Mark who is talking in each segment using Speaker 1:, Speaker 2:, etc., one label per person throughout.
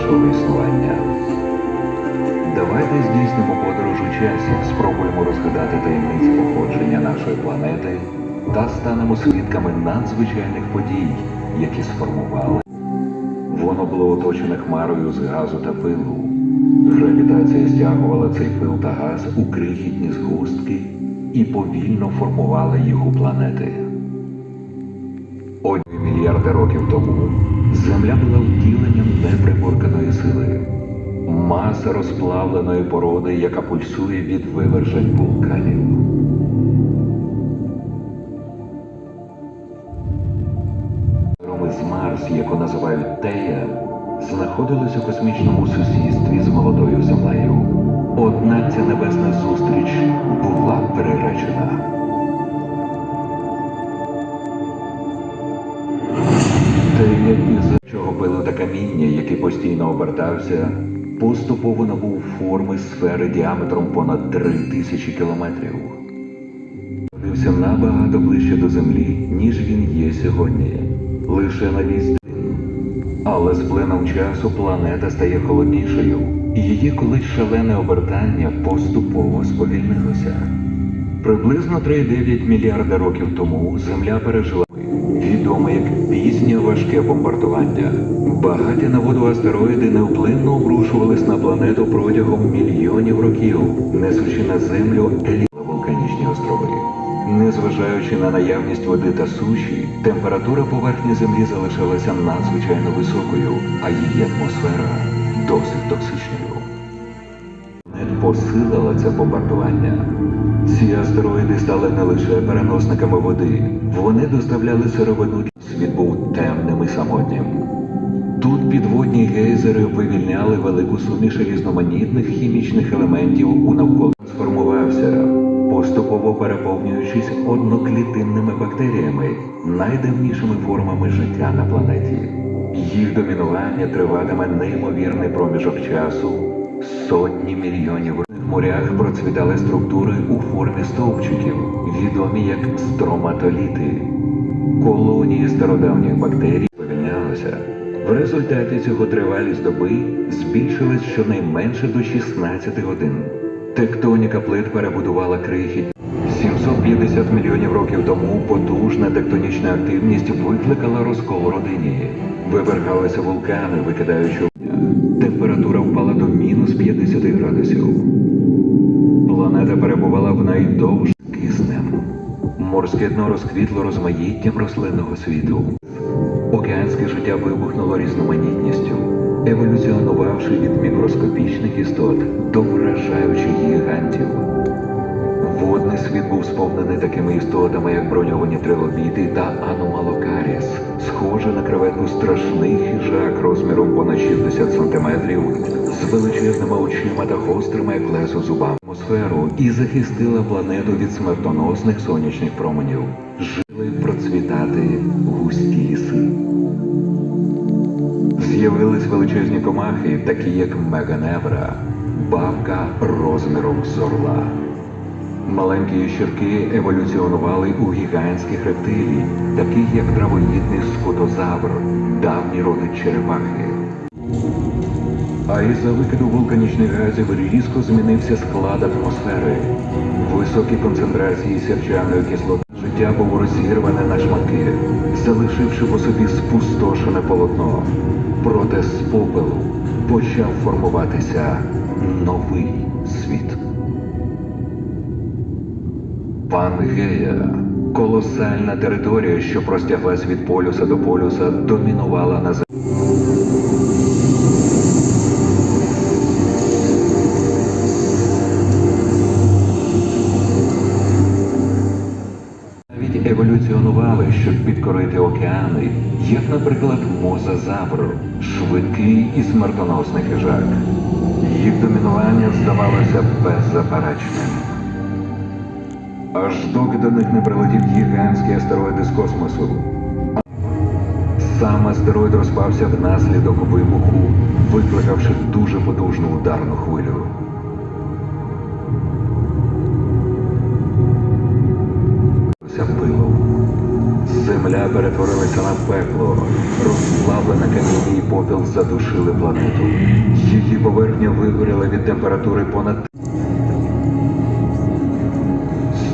Speaker 1: нашого існування. Давайте здійснимо подорож у часі, спробуємо розгадати таємниці походження нашої планети та станемо свідками надзвичайних подій, які сформували. Воно було оточене хмарою з газу та пилу. Гравітація стягувала цей пил та газ у крихітні згустки і повільно формувала їх у планети. Одні років тому Земля була втіленням неприборканої сили, маса розплавленої породи, яка пульсує від вивержень вулканів. З Марс, яку називають Тея, знаходились у космічному сусідстві з молодою землею. Однак ця небесна зустріч постійно обертався, поступово набув форми сфери діаметром понад три тисячі кілометрів. Знаходився набагато ближче до землі, ніж він є сьогодні. Лише на відстані. Але з плином часу планета стає холоднішою, і її колись шалене обертання поступово сповільнилося. Приблизно 3,9 мільярда років тому Земля пережила відоме як пізнє важке бомбардування. Багаті на воду астероїди невплинно обрушувались на планету протягом мільйонів років, несучи на землю елітні вулканічні острови. Незважаючи на наявність води та суші, температура поверхні землі залишалася надзвичайно високою, а її атмосфера досить токсичною. Посилила це бомбардування. Ці астероїди стали не лише переносниками води, вони доставляли сировину. Світ був самотнім. Тут підводні гейзери вивільняли велику суміш різноманітних хімічних елементів у навколо сформувався, поступово переповнюючись одноклітинними бактеріями, найдавнішими формами життя на планеті. Їх домінування триватиме неймовірний проміжок часу сотні мільйонів. В морях процвітали структури у формі стовпчиків, відомі як строматоліти. Колонії стародавніх бактерій вивільнялися. В результаті цього тривалість доби збільшилась щонайменше до 16 годин. Тектоніка плит перебудувала крихітні. 750 мільйонів років тому потужна тектонічна активність викликала розкол родині. Вивергалися вулкани, викидаючи температура впала до мінус 50 градусів. Планета перебувала в найдовж киснем. Морське дно розквітло розмаїттям рослинного світу. Океанське життя вибухнуло різноманітністю, еволюціонувавши від мікроскопічних істот до вражаючих гігантів. Водний світ був сповнений такими істотами, як броньовані трилобіти та аномалокаріс, схоже на креветку страшний хижак розміром понад 60 сантиметрів, з величезними очима та гострими як лезо зубами атмосферу і захистила планету від смертоносних сонячних променів. Жили процвітати З'явились величезні комахи, такі як меганевра, бабка розміром з орла. Маленькі ящерки еволюціонували у гігантських рептилій, таких як травоїдний скотозавр, давній родич черепахи. А із-за викиду вулканічних газів різко змінився склад атмосфери. Високі концентрації сірчаної кислоти життя було розірване на шматки, залишивши по собі спустошене полотно. Проте з попелу почав формуватися новий світ. Пангея колосальна територія, що простяглась від полюса до полюса, домінувала на землі. Еволюціонували, щоб підкорити океани, як, наприклад, мозазавр, швидкий і смертоносний хижак. Їх домінування здавалося беззаперечним. Аж доки до них не прилетів гігантський астероїд із космосу. Сам астероїд розпався внаслідок вибуху, викликавши дуже потужну ударну хвилю. Земля перетворилася на пекло, розплавлена. на каміння і попіл задушили планету. Її поверхня вигоріла від температури понад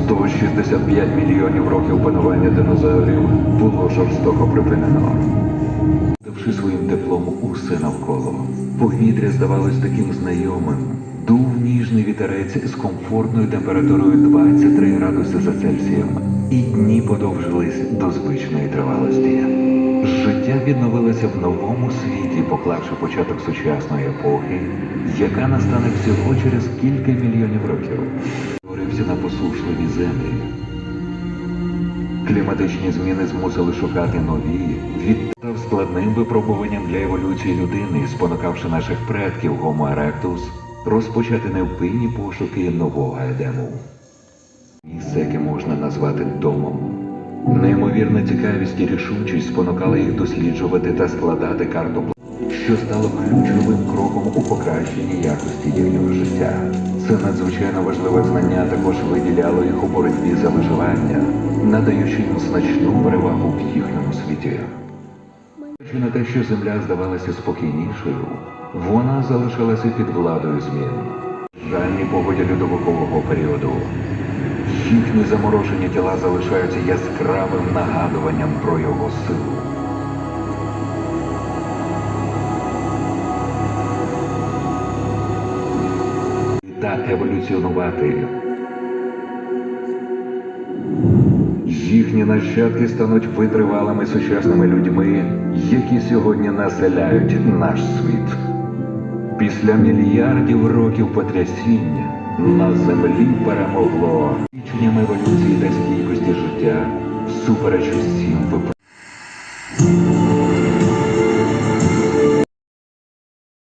Speaker 1: 165 мільйонів років панування динозаврів було жорстоко припинено. Давши своїм теплом усе навколо, повітря здавалось таким знайомим. Дув ніжний вітерець з комфортною температурою 23 градуси за Цельсієм, і дні подовжились до звичної тривалості. Життя відновилося в новому світі, поклавши початок сучасної епохи, яка настане всього через кілька мільйонів років. Творився на посушливій землі, Кліматичні зміни змусили шукати нові, відстав складним випробуванням для еволюції людини, спонукавши наших предків Homo erectus розпочати невпинні пошуки нового Едему. Місце, яке можна назвати домом. Неймовірна цікавість і рішучість спонукали їх досліджувати та складати карту що стало ключовим кроком у покращенні якості їхнього життя. Це надзвичайно важливе знання також виділяло їх у боротьбі за виживання, надаючи їм значну перевагу в їхньому світі. Чи на те, що земля здавалася спокійнішою, вона залишалася під владою змін. Ранній погоді льодовикового періоду. Їхні заморожені тіла залишаються яскравим нагадуванням про його силу. Та еволюціонувати. Їхні нащадки стануть витривалими сучасними людьми, які сьогодні населяють наш світ. Після мільярдів років потрясіння на землі перемогло віченням еволюції та стійкості життя всупереч усім випробуванням.